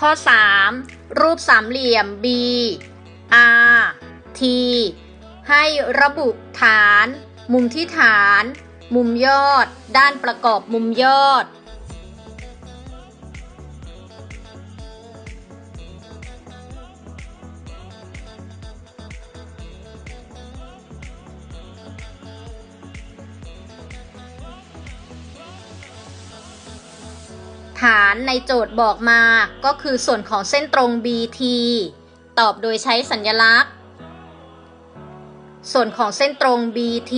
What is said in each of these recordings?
ข้อ 3 รูปสามเหลี่ยม B R T ให้ระบุฐาน มุมที่ฐาน มุมยอด ด้านประกอบมุมยอด ฐานในโจทย์บอกมาก็คือส่วนของเส้นตรง BT ตอบโดยใช้สัญลักษณ์ ส่วนของเส้นตรง BT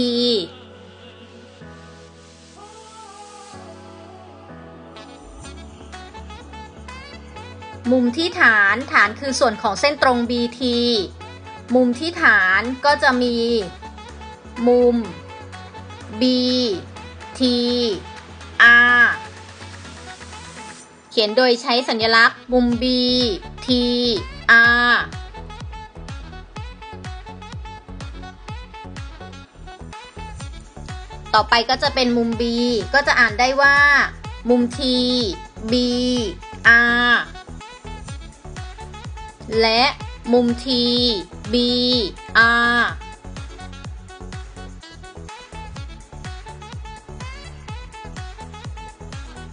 มุมที่ฐานฐานคือส่วนของเส้นตรง BT มุมที่ฐานก็จะมี มุม B T R เขียนโดยใช้สัญลักษณ์ มุม B T R ต่อไปก็จะเป็นมุม B ก็จะอ่านได้ว่า มุม T B R และมุม T B R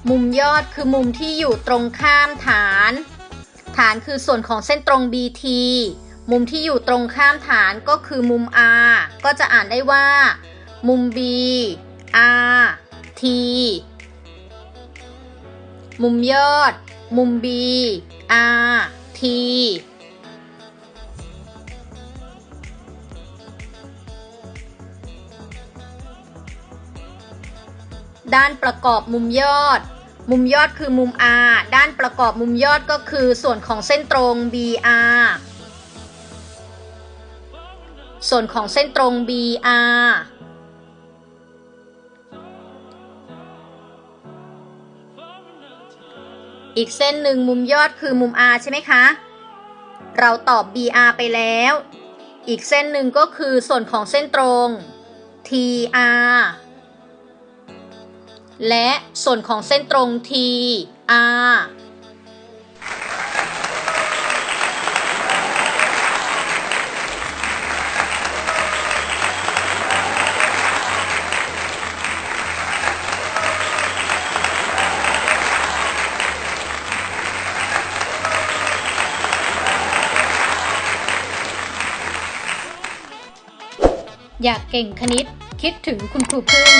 มุมยอดคือมุมที่อยู่ตรงข้ามฐาน ฐานคือส่วนของเส้นตรง BT มุมที่อยู่ตรงข้ามฐานก็คือมุม R ก็จะอ่านได้ว่า มุม B R T มุมยอด มุม B R ด้านประกอบมุมยอด มุมยอดคือมุม R ด้านประกอบมุมยอดก็คือส่วนของเส้นตรง BR ส่วนของเส้นตรง BR อีกเส้นหนึ่งมุมยอดคือมุม R ใช่ไหมคะ เราตอบ BR ไปแล้ว อีกเส้นหนึ่งก็คือส่วนของเส้นตรง TR และส่วนของเส้นตรง T R อยากเก่งคณิตคิดถึงคุณครูพึ่ง